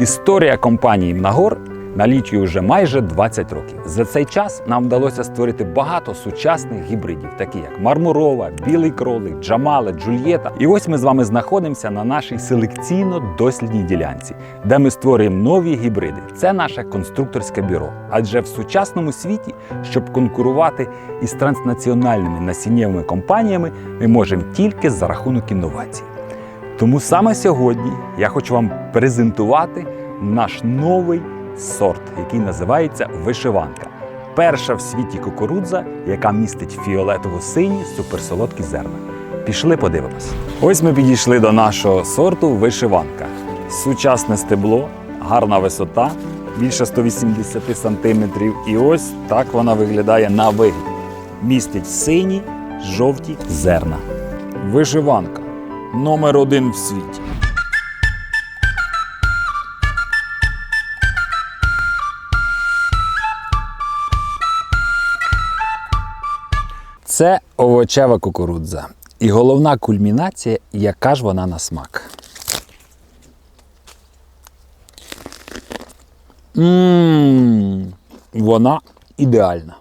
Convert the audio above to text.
Історія компанії Мнагор налічує вже майже 20 років. За цей час нам вдалося створити багато сучасних гібридів, такі як мармурова, білий кролик, джамале, джульєта. І ось ми з вами знаходимося на нашій селекційно-дослідній ділянці, де ми створюємо нові гібриди. Це наше конструкторське бюро. Адже в сучасному світі, щоб конкурувати із транснаціональними насіннєвими компаніями, ми можемо тільки за рахунок інновацій. Тому саме сьогодні я хочу вам презентувати наш новий сорт, який називається вишиванка. Перша в світі кукурудза, яка містить фіолетово-сині суперсолодкі зерна. Пішли подивимось. Ось ми підійшли до нашого сорту вишиванка. Сучасне стебло, гарна висота, більше 180 см. І ось так вона виглядає на вигляд. Містить сині, жовті зерна. Вишиванка номер один в світі. Це овочева кукурудза. І головна кульмінація, яка ж вона на смак. Ммм, вона ідеальна.